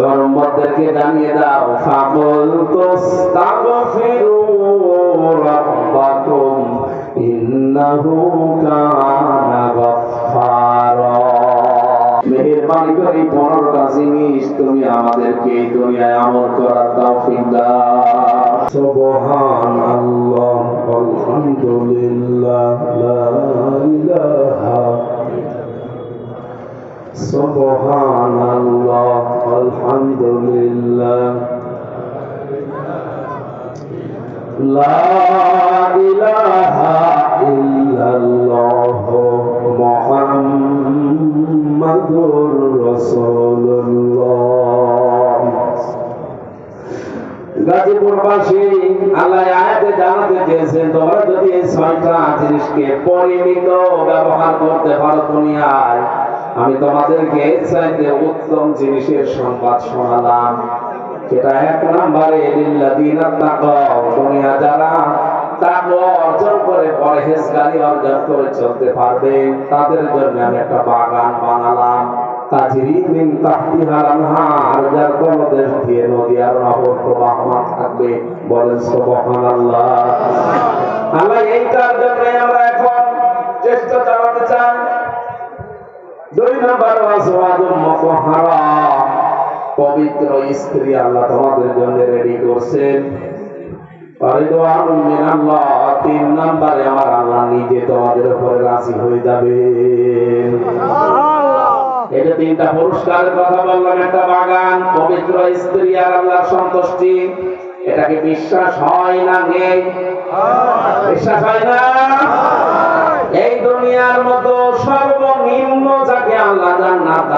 তোমার উম্মতদেরকে জানিয়ে দাও মেহেরবানি করে জিনিস তুমি আমাদেরকে এই দুনিয়ায় আমল করার আলহামদুলিল্লাহ সুবহান আল্লাহ আলহামদুলিল্লাহ। লা ইলাহা ইল্লাল্লাহ মুহাম্মাদুর রাসূলুল্লাহ। গাজীপুরবাসী, আল্লাহ আয়াতে জানাতে চেয়েছেন, তোমরা যদি এই ছয়টা জিনিসকে পরিমিত ব্যবহার করতে পারো দুনিয়ায় আমি তোমাদেরকে চাইতে উত্তম জিনিসের সংবাদ শোনালাম। সেটা এক দুনিয়া যারা অর্জন করে অর্জন করে চলতে পারবে, তাদের জন্য আমি একটা বাগান বানালাম। থাকবে। বলেন চেষ্টা চালাতে দুই নম্বর মুতাহহারা পবিত্র স্ত্রী আল্লাহ তোমাদের জন্য রেডি করছেন। রিদওয়ানুম মিনাল্লাহ তিন নম্বরে আমার আল্লাহ নিজে তোমাদের উপরে রাজি হয়ে যাবেন। এই তিনটা পুরস্কারের কথা বললাম একটা বাগান পবিত্র স্ত্রী আর আল্লাহর সন্তুষ্টি। এটাকে বিশ্বাস হয় না নেই বিশ্বাস হয় না?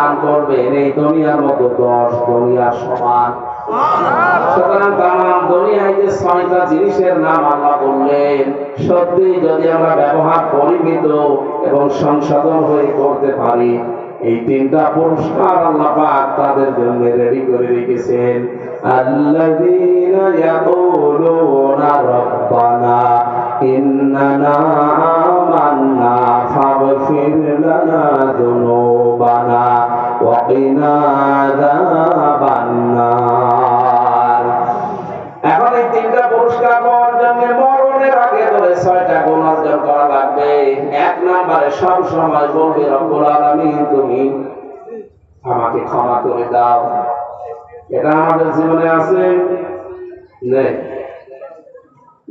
দান করবেন এই দুনিয়ার মতো দশ দুনিয়ার সমান। সুতরাং তাম দুনিয়ায় ছয়টা জিনিসের নাম আল্লাহ বললেন সত্যি যদি আমরা ব্যবহার পরিমিত এবং সংশোধন হয়ে করতে পারি, এই তিনটা পুরস্কার আল্লাহ পাক তাদের জন্য রেডি করে রেখেছেন। আল্লাযীনা ইয়াকুলুনা রাব্বানা, ইন্নানা আমান্না ফাগফির লানা যুনুবানা। এখন এই তিনটা পুরস্কার পাওয়ার জন্য মরণের আগে ধরে ছয়টা গুণ অর্জন করা লাগবে। এক নম্বরে সব সময় বলবে, রব্বুল তুমি আমাকে ক্ষমা করে দাও। এটা আমাদের জীবনে আছে? নেই।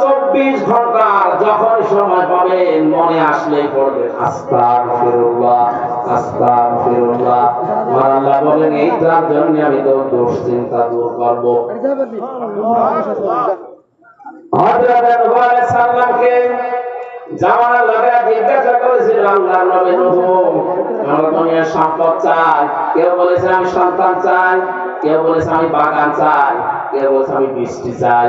চব্বিশ ঘণ্টার যখন সময় পাবেন মনে আসলেই পড়বে। আস্তার ফিরুল্লাহ আস্তার ফিরুল্লাহ আমার আল্লাহ বলেন, এইটার জন্য আমি তো দুশ্চিন্তা দূর করব। বলেছে, আমি চাই। আমি বাগান চাই। কেউ বলেছে, আমি বৃষ্টি চাই।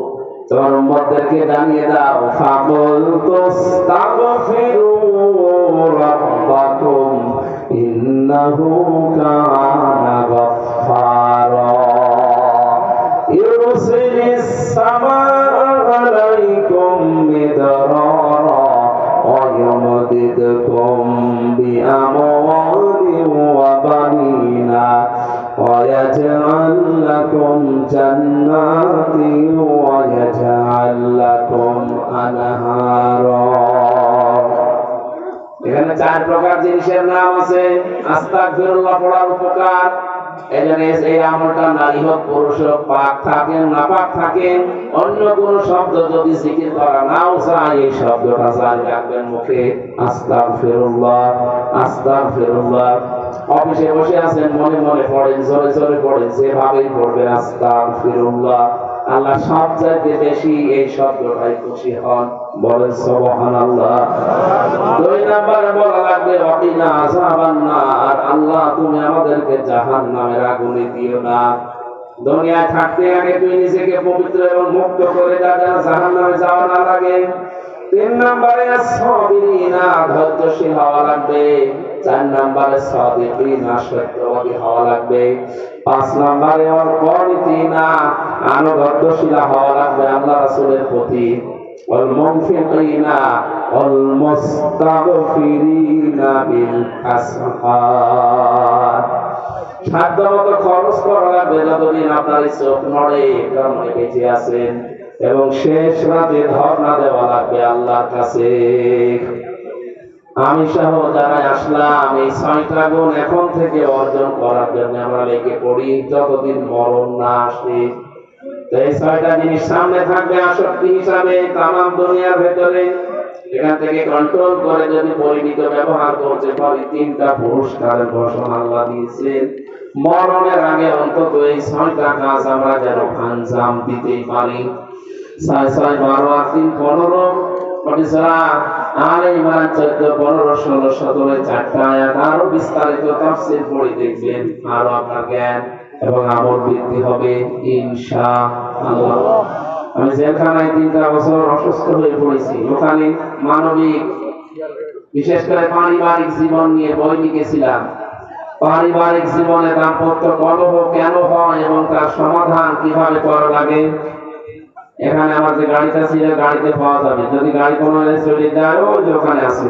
তোর উম্মতদেরকে জানিয়ে দাও ফাকুল তুস্তাগফিরু রাব্বাকুম, ইন্নাহু কানা গাফফারা। ইউরসিলিস সামা আলাইকুম মিদরারা ওয়া ইউমদিদকুম ওয়া বানিনা লাকুম এখানে চার প্রকার জিনিসের নাম আছে। আস্তাগফিরুল্লাহ পড়ার উপকার। এজন্য এই আমলটা নারী হোক পুরুষ হোক, পাক থাকেন না পাক থাকেন অন্য কোন শব্দ যদি জিকির করা নাও চায়, এই শব্দটা রাখবেন মুখে। অফিসে বসে আছেন, মনে মনে পড়েন পড়েন, যেভাবেই পড়বেন আল্লাহ বেশি এই শব্দটাই খুশি হন। বলেন সবহান আল্লাহ দুই নাম্বারে বলা আল্লাহ, তুমি আমাদেরকে জাহান্নামের আগুনে দিও না। দুনিয়ায় থাকতে আগে তুই নিজেকে পবিত্র এবং মুক্ত করে যা যেন জাহান্নামে যাওয়া না লাগে। তিন নম্বরে সাবিরিনা ধৈর্যশীল হওয়া লাগবে। চার নম্বরে সাদিকিনা, সত্যবাদী হওয়া লাগবে। পাঁচ নম্বরে অর্পণিতিনা আনুগত্যশীল হওয়া লাগবে আল্লাহ রাসূলের প্রতি। والمنفقين والمستغفرين بالأسحار সাধ্য মতো খরচ করা লাগবে যতদিন আপনার এই চোখ নড়ে কারণ বেঁচে আছেন এবং শেষ রাতে ধর্ণা দেওয়া লাগবে আল্লাহর কাছে আমি সহ যারা আসলাম এই ছয়টা গুণ এখন থেকে অর্জন করার জন্য আমরা লেগে পড়ি যতদিন মরণ না আসে তো এই ছয়টা জিনিস সামনে থাকবে আসক্তি হিসাবে তাম দুনিয়ার ভেতরে। এখান থেকে কন্ট্রোল করে যদি পরিমিত ব্যবহার তিনটা ঘোষণা আল্লাহ দিয়েছেন। মরণের আগে অন্তত এই ছয়টা কাজ আমরা যেন আঞ্জাম দিতেই পারি। ছয় ছয়, বারো আর তিন, পনেরো। ষোলো আরও বিস্তারিত পড়ে দেখবেন। আরও আপনার জ্ঞান এবং আমল বৃদ্ধি হবে ইনশা আল্লাহ আমি জেলখানায় তিনটা বছর অসুস্থ হয়ে পড়েছি। ওখানে মানবিক, বিশেষ করে পারিবারিক জীবন নিয়ে বই লিখেছিলাম। পারিবারিক জীবনে দাম্পত্য কলহ কেন হয় এবং তার সমাধান কীভাবে করা লাগে? এখানে আমার যে গাড়িটা ছিল, গাড়িতে পাওয়া যাবে। যদি গাড়ি কোনো চলে যায় ওই যে ওখানে আছে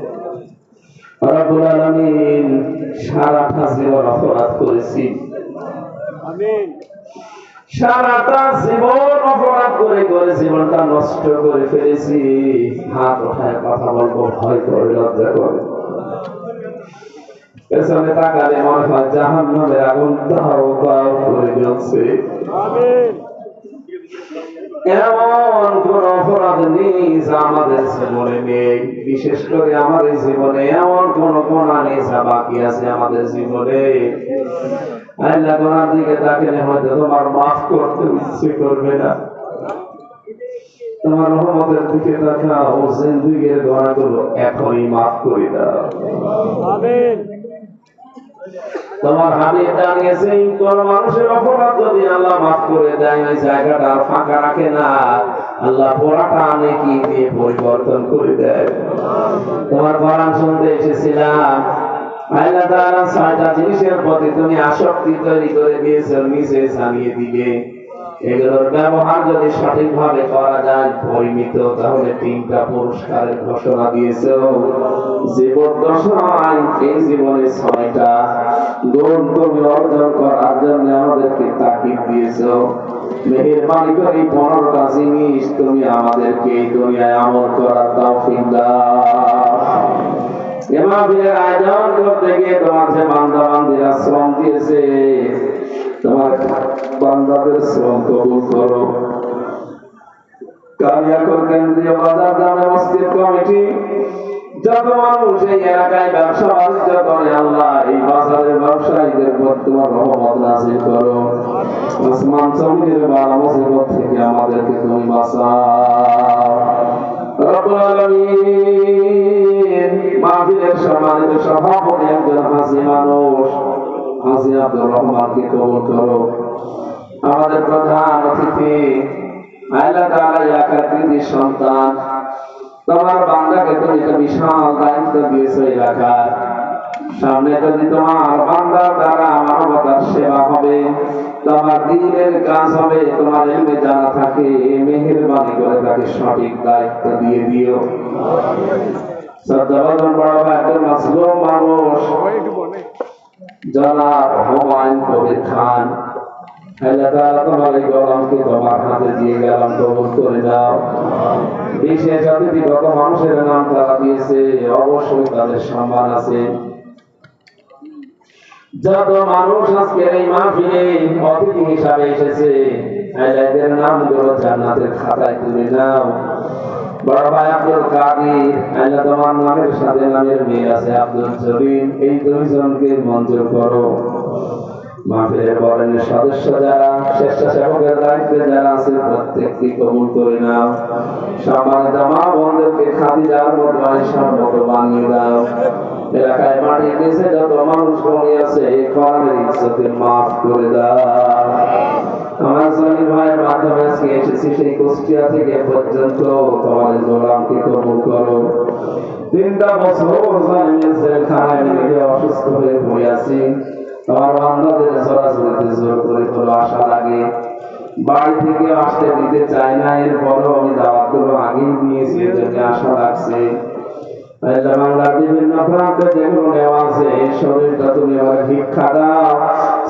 রব্বুল আলামিন সারাটা জীবন অপরাধ করেছি। সারাটা জীবন অপরাধ করে করে জীবনটা নষ্ট করে ফেলেছি। হাত ওঠায় কথা বলব ভয় করে লজ্জা করে। পেছনে তাকালে মনে হয় জাহান নামের আগুন দাও দাও করে জ্বলছে। এমন কোন বিশেষ করে জীবনে এমন কোন নেই যা বাকি আছে আমাদের জীবনে। আল্লাহ কোনার দিকে হয়তো তোমার মাফ করতে ইচ্ছে করবে না। তোমার রহমতের দিকে তাকাও, জিন্দিগির এখনই মাফ করে দাও। তোমার হাতে দাঁড়িয়েছে কোন মানুষের অপরাধ যদি আল্লাহ মাফ করে দেয় ওই জায়গাটা ফাঁকা রাখে না। আল্লাহ পোড়াটা আনে কি দিয়ে পরিবর্তন করে দেয়। তোমার কোরআন শুনতে এসেছিলাম। আল্লাহ তাআলা ছয়টা জিনিসের প্রতি তুমি আসক্তি তৈরি করে দিয়েছ নিচে জানিয়ে দিলে। এগুলোর ব্যবহার যদি সঠিকভাবে করা যায়, পরিমিত, তাহলে তিনটা পুরস্কারের ঘোষণা দিয়েছ। জীবন দশায় এই জীবনে ছয়টা গুণ তুমি অর্জন করার জন্য আমাদেরকে তাকিদ দিয়েছ। করে পনেরোটা জিনিস তুমি আমাদেরকে এই দুনিয়ায় আমল করার এমাবিলের আয়োজন করতে গিয়ে তোমার যে বান্দা বান্দিরা শ্রম দিয়েছে তোমার বান্দাদের শ্রম কবুল করো। কালিয়াকর কেন্দ্রীয় বাজার গ্রামে মসজিদ কমিটি, যত মানুষ এই এলাকায় ব্যবসা বাণিজ্য করে, আল্লাহ এই বাজারের ব্যবসায়ীদের উপর তোমার রহমত নাজিল করো। আসমান জমিনের বালা মুসিবত থেকে আমাদেরকে তুমি বাঁচাও। রব্বুল আলামিন মাহফিলের সম্মানিত সভাপতি একজন হাসি মানুষ হাসি আব্দুর রহমানকে কবুল করো। আমাদের প্রধান অতিথি আল্লাহ তাআলা এলাকার কৃতি সন্তান। তোমার বান্দাকে তুমি একটা বিশাল দায়িত্ব দিয়েছ এলাকার। সামনে যদি তোমার বান্দার দ্বারা মানবতা তার সেবা হবে, তোমার দিনের কাজ হবে, তোমার এলমে জানা থাকে মেহেরবানি করে তাকে সঠিক দায়িত্ব দিয়ে দিও। শ্রদ্ধাভাজন বড় একজন মাসলুম মানুষ। জনাব হুমায়ুন কবির খান তোমার এই গোলামকে তোমার হাতে দিয়ে গেলাম কবুল করে দাও বিশেষ অতিথিগত মানুষের নাম তারা দিয়েছে, অবশ্যই তাদের সম্মান আছে। যত মানুষ আজকের এই মাহফিলে অতিথি হিসাবে এসেছে এদের নামগুলো জান্নাতের খাতায় তুলে নাও। যারা যারা প্রত্যেককে কবুল করে নাও। সম্মানিত মা বোনদেরকে খাদি মতো আয়সার বানিয়ে দাও। এলাকায় মাটির নিচে যত মানুষ আছে, এই ইজ্জতে মাফ করে দাও আমার সনি ভাইয়ের মাধ্যমে সেই কুষ্টিয়া থেকে পর্যন্ত তোমার গোলামকে কবুল করো। তিনটা বছর জেলখানায় অসুস্থ হয়ে পড়ে আছি। তোমার বান্দাদের সরাসরিতে জোর করে তোলো আশা লাগে। বাড়ি থেকে আসতে দিতে চাই না, এরপরও আমি দাওয়াতগুলো আগেই নিয়েছি এজন্য আশা আল্লাহ বাংলার বিভিন্ন প্রান্তে যেগুলো নেওয়া আছে, এই শরীরটা তুমি আমার ভিক্ষা দাও।